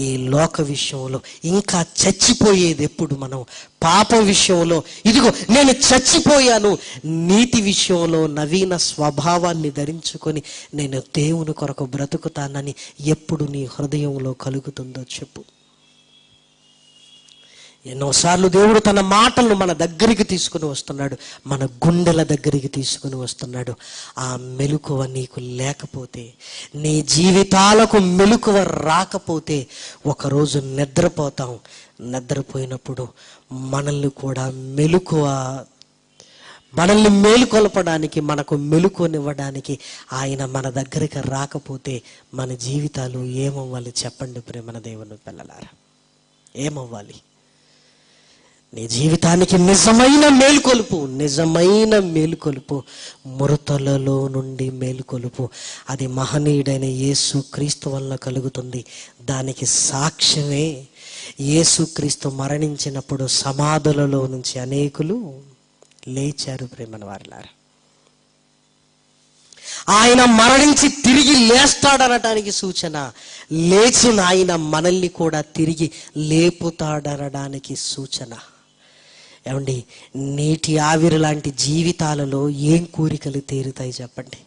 ఈ లోక విషయంలో ఇంకా చచ్చిపోయేది ఎప్పుడు మనం? పాప విషయంలో. ఇదిగో నేను చచ్చిపోయాను. నీతి విషయంలో నవీన స్వభావాన్ని ధరించుకొని నేను దేవుని కొరకు బ్రతుకుతానని ఎప్పుడు నీ హృదయంలో కలుగుతుందో చెప్పు. ఎన్నోసార్లు దేవుడు తన మాటలను మన దగ్గరికి తీసుకుని వస్తున్నాడు మన గుండెల దగ్గరికి తీసుకుని వస్తున్నాడు. ఆ మెలకువ నీకు లేకపోతే నీ జీవితాలకు మెలుకువ రాకపోతే ఒకరోజు నిద్రపోతాం. నిద్రపోయినప్పుడు మనల్ని కూడా మెలకువ మనల్ని మేలుకొలపడానికి మనకు మెలుకొనివ్వడానికి ఆయన మన దగ్గరికి రాకపోతే మన జీవితాలు ఏమవ్వాలి చెప్పండి ప్రేమన దేవుని పిల్లలారా? ఏమవ్వాలి? నీ జీవితానికి నిజమైన మేలుకొలుపు నిజమైన మేలుకొలుపు మృతలలో నుండి మేలుకొలుపు. అది మహనీయుడైన యేసు క్రీస్తు వల్ల కలుగుతుంది. దానికి సాక్ష్యమే యేసుక్రీస్తు మరణించినప్పుడు సమాధులలో నుంచి అనేకులు లేచారు ప్రేమన వారిలారా. ఆయన మరణించి తిరిగి లేస్తాడనడానికి సూచన లేచిన ఆయన మనల్ని కూడా తిరిగి లేపుతాడనడానికి సూచన. ఏమండి నీటి ఆవిరి లాంటి జీవితాలలో ఏం కోరికలు తీరుతాయి చెప్పండి.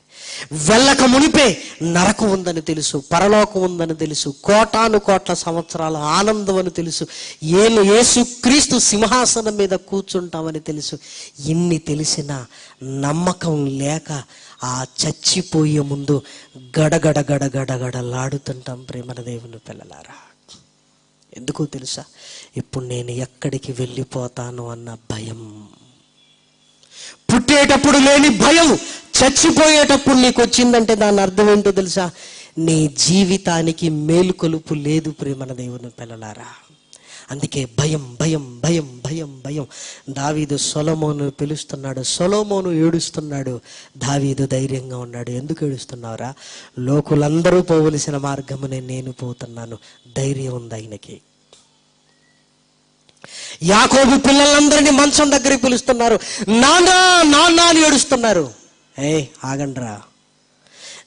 వెళ్ళక మునిపే నరకం ఉందని తెలుసు పరలోకం ఉందని తెలుసు కోటాను కోట్ల సంవత్సరాల ఆనందం అని తెలుసు ఏను యేసు క్రీస్తు సింహాసనం మీద కూర్చుంటామని తెలుసు. ఇన్ని తెలిసిన నమ్మకం లేక ఆ చచ్చిపోయే ముందు గడగడ గడగడగడలాడుతుంటాం ప్రేమన దేవుని పిల్లలారా. ఎందుకో తెలుసా? ఇప్పుడు నేను ఎక్కడికి వెళ్ళిపోతాను అన్న భయం. పుట్టేటప్పుడు లేని భయం చచ్చిపోయేటప్పుడు నీకు వచ్చిందంటే దాని అర్థం ఏంటో తెలుసా? నీ జీవితానికి మేలుకొలుపు లేదు ప్రేమన దేవుని పిల్లలారా. అందుకే భయం భయం భయం భయం భయం. దావీదు సొలమోను పిలుస్తున్నాడు సొలోమోను ఏడుస్తున్నాడు. దావీదు ధైర్యంగా ఉన్నాడు. ఎందుకు ఏడుస్తున్నావురా? లోకులందరూ పోవలసిన మార్గమునే నేను పోతున్నాను. ధైర్యం ఉంది ఆయనకి. యాకోబు పిల్లలందరినీ మంచం దగ్గరికి పిలుస్తున్నారు. నానా నాన్న అని ఏడుస్తున్నారు. ఏ ఆగండ్రా.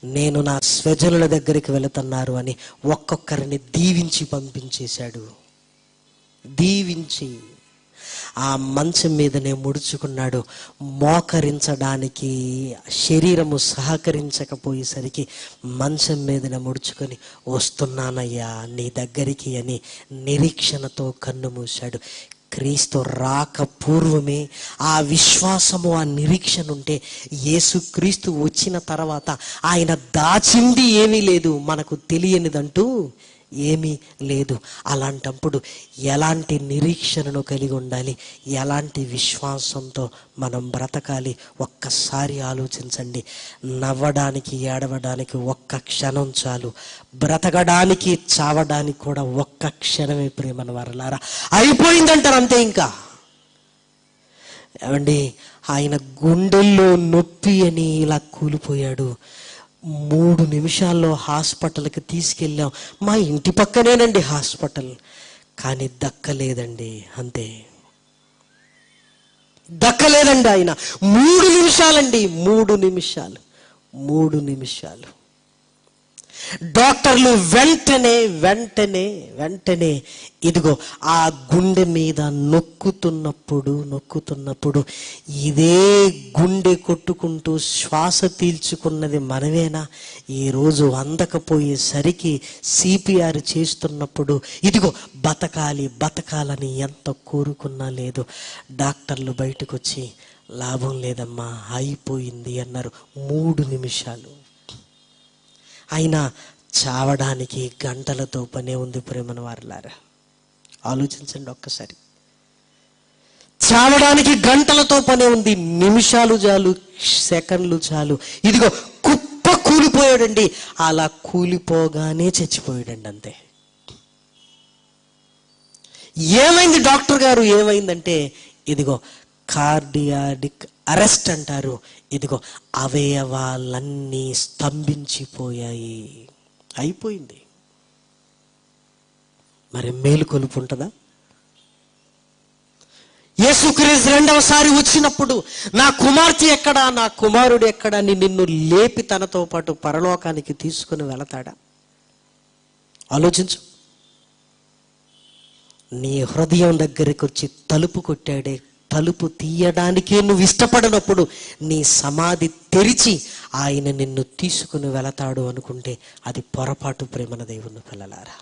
నేను నా స్వజనుల దగ్గరికి వెళుతున్నారు అని ఒక్కొక్కరిని దీవించి పంపించేశాడు. దీవించి ఆ మంచం మీదనే ముడుచుకున్నాడు. మోకరించడానికి శరీరము సహకరించకపోయేసరికి మంచం మీదనే ముడుచుకొని వస్తున్నానయ్యా నీ దగ్గరికి అని నిరీక్షణతో కన్ను మూశాడు. క్రీస్తు రాక పూర్వమే ఆ విశ్వాసము ఆ నిరీక్షణ ఉంటే యేసుక్రీస్తు వచ్చిన తర్వాత ఆయన దాచింది ఏమీ లేదు మనకు తెలియనిదంటూ ఏమీ లేదు. అలాంటప్పుడు ఎలాంటి నిరీక్షణను కలిగి ఉండాలి? ఎలాంటి విశ్వాసంతో మనం బ్రతకాలి? ఒక్కసారి ఆలోచించండి. నవ్వడానికి ఏడవడానికి ఒక్క క్షణం చాలు. బ్రతకడానికి చావడానికి కూడా ఒక్క క్షణమే ప్రేమను వరలారా. అయిపోయిందంటారు అంతే ఇంకా. ఏమండి? ఆయన గుండెల్లో నొప్పి అని ఇలా కూలిపోయాడు. మూడు నిమిషాల్లో హాస్పిటల్కి తీసుకెళ్ళాం. మా ఇంటి పక్కనేనండి హాస్పిటల్. కానీ దక్కలేదండి అంతే. దక్కలేదండి ఆయన. మూడు నిమిషాలండి మూడు నిమిషాలు. మూడు నిమిషాలు. డాక్టర్లు వెంటనే వెంటనే వెంటనే ఇదిగో ఆ గుండె మీద నొక్కుతున్నప్పుడు నొక్కుతున్నప్పుడు ఇదే గుండె కొట్టుకుంటూ శ్వాస పీల్చుకున్నది మనమేనా? ఈరోజు అందకపోయేసరికి సిపిఆర్ చేస్తున్నప్పుడు ఇదిగో బతకాలి బతకాలని ఎంత కోరుకున్నా లేదు. డాక్టర్లు బయటకు వచ్చి లాభం లేదమ్మా అయిపోయింది అన్నారు మూడు నిమిషాలు. అయినా చావడానికి గంటలతో పనే ఉంది ప్రేమను వారిలారా. ఆలోచించండి ఒక్కసారి. చావడానికి గంటలతో పనే ఉంది. నిమిషాలు చాలు సెకండ్లు చాలు. ఇదిగో కుప్ప కూలిపోయాడండి. అలా కూలిపోగానే చచ్చిపోయాడండి అంతే. ఏమైంది డాక్టర్ గారు? ఏమైందంటే ఇదిగో కార్డియాడిక్ అరెస్ట్ అంటారు. ఇదిగో అవయవాలన్నీ స్తంభించిపోయాయి. అయిపోయింది. మరి మేలు కొలుపు ఉంటుందా యేసుక్రీస్తు రెండవసారి వచ్చినప్పుడు నా కుమార్తె ఎక్కడా నా కుమారుడు ఎక్కడా అని నిన్ను లేపి తనతో పాటు పరలోకానికి తీసుకుని వెళతాడా? ఆలోచించు. నీ హృదయం దగ్గరికి వచ్చి తలుపు కొట్టాడే తలుపు తీయడానికే నువ్వు ఇష్టపడినప్పుడు నీ సమాధి తెరిచి ఆయన నిన్ను తీసుకుని వెళతాడు అనుకుంటే అది పొరపాటు ప్రేమన దేవుని పిల్లలారా.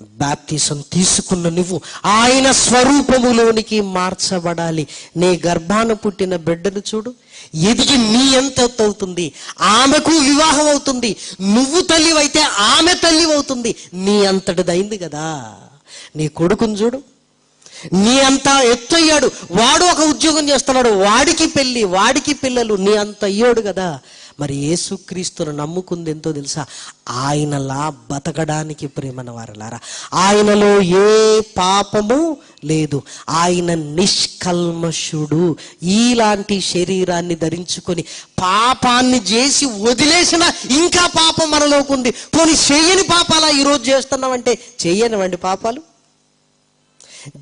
బాప్తిసం తీసుకున్న నువ్వు ఆయన స్వరూపములోనికి మార్చబడాలి. నీ గర్భాన పుట్టిన బిడ్డను చూడు. ఎదిగి నీ ఎంత అవుతుంది? ఆమెకు వివాహం అవుతుంది. నువ్వు తల్లివైతే ఆమె తల్లి అవుతుంది నీ అంతటిదైంది కదా. నీ కొడుకుని చూడు. నీ అంత ఎత్తయ్యాడు. వాడు ఒక ఉద్యోగం చేస్తున్నాడు. వాడికి పెళ్ళి వాడికి పిల్లలు నీ అంత అయ్యాడు కదా. మరి యేసుక్రీస్తును నమ్ముకుంది ఎంతో తెలుసా? ఆయనలా బతకడానికి ప్రేమన వారలారా. ఆయనలో ఏ పాపము లేదు. ఆయన నిష్కల్మషుడు. ఈలాంటి శరీరాన్ని ధరించుకొని పాపాన్ని చేసి వదిలేసిన ఇంకా పాపం మనలోకి ఉంది పోనీ చేయని పాపాలా ఈరోజు చేస్తున్నామంటే చేయనివ్వండి పాపాలు.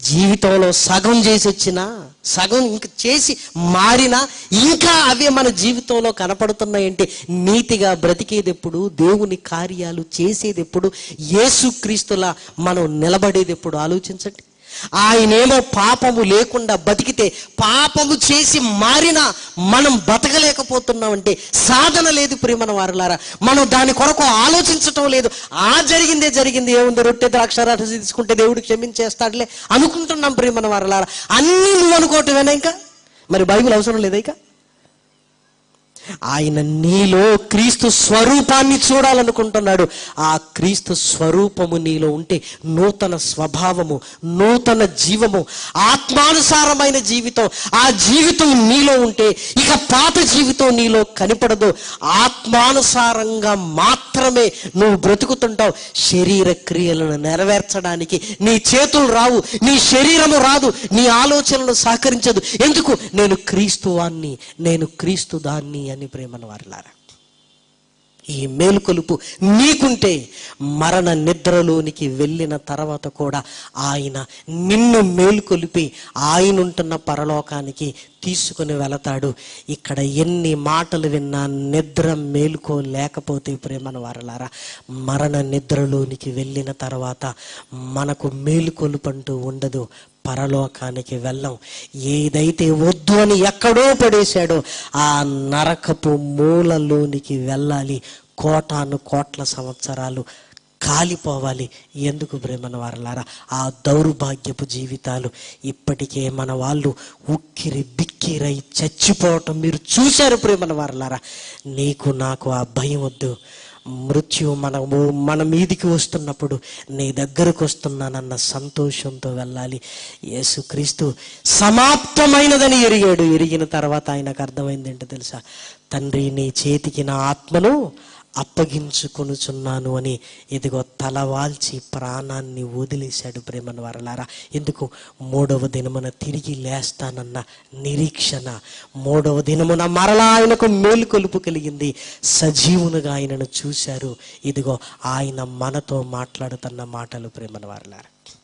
జీవితంలో సగం చేసి వచ్చినా సగం ఇంక చేసి మారినా ఇంకా అవే మన జీవితంలో కనపడుతున్నాయంటే నీతిగా బ్రతికేదెప్పుడు దేవుని కార్యాలు చేసేది ఎప్పుడు యేసుక్రీస్తులా మనం నిలబడేది ఎప్పుడు ఆలోచించండి. ఆయనేమో పాపము లేకుండా బతికితే పాపము చేసి మారినా మనం బతకలేకపోతున్నామంటే సాధన లేదు ప్రేమన వారులారా. మనం దాని కొరకు ఆలోచించటం లేదు. ఆ జరిగిందే జరిగింది. ఏముంది? రొట్టె ద్రాక్షారాట తీసుకుంటే దేవుడు క్షమించేస్తాడులే అనుకుంటున్నాం ప్రేమన వారులారా. అన్నీ నువ్వు అనుకోవటమేనా ఇంకా? మరి బైబిల్ అవసరం లేదా ఇక? ఆయన నీలో క్రీస్తు స్వరూపాన్ని చూడాలనుకుంటున్నాడు. ఆ క్రీస్తు స్వరూపము నీలో ఉంటే నూతన స్వభావము నూతన జీవము ఆత్మానుసారమైన జీవితం ఆ జీవితం నీలో ఉంటే ఇక పాత జీవితం నీలో కనిపడదు. ఆత్మానుసారంగా మాత్రమే నువ్వు బ్రతుకుతుంటావు. శరీర క్రియలను నెరవేర్చడానికి నీ చేతులు రావు నీ శరీరము రాదు నీ ఆలోచనలు సహకరించదు. ఎందుకు? నేను క్రీస్తువాన్ని నేను క్రీస్తు దాన్ని అని ప్రేమను వారిలారా. ఈ మేలుకొలుపు నీకుంటే మరణ నిద్రలోనికి వెళ్ళిన తర్వాత కూడా ఆయన నిన్ను మేలుకొలిపి ఆయనుంటున్న పరలోకానికి తీసుకుని వెళతాడు. ఇక్కడ ఎన్ని మాటలు విన్నా నిద్ర మేలుకో లేకపోతే ప్రేమను వారలారా మరణ నిద్రలోనికి వెళ్ళిన తర్వాత మనకు మేలుకొలుపంటూ ఉండదు. పరలోకానికి వెళ్ళం. ఏదైతే వద్దు అని ఎక్కడో పడేశాడో ఆ నరకపు మూలలోనికి వెళ్ళాలి. కోటాను కోట్ల సంవత్సరాలు కాలిపోవాలి. ఎందుకు ప్రేమన వారలారా? ఆ దౌర్భాగ్యపు జీవితాలు ఇప్పటికే మన వాళ్ళు ఉక్కిరి బిక్కిరై చచ్చిపోవటం మీరు చూశారు ప్రేమన వారలారా? నీకు నాకు ఆ భయం వద్దు. మృత్యు మనము మన మీదికి వస్తున్నప్పుడు నీ దగ్గరకు వస్తున్నానన్న సంతోషంతో వెళ్ళాలి. యేసుక్రీస్తు సమాప్తమైనదని ఎరిగాడు. ఎరిగిన తర్వాత ఆయనకు అర్థమైంది ఏంటో తెలుసా? తండ్రి నీ చేతికి నా ఆత్మను అప్పగించుకొనుచున్నాను అని ఇదిగో తలవాల్చి ప్రాణాన్ని వదిలేశాడు ప్రేమను వరలారా. ఎందుకు? మూడవ దినమున తిరిగి లేస్తానన్న నిరీక్షణ. మూడవ దినమున మరలా ఆయనకు మేలుకొలుపు కలిగింది. సజీవునుగా ఆయనను చూశారు. ఇదిగో ఆయన మనతో మాట్లాడుతున్న మాటలు ప్రేమను వరలారా.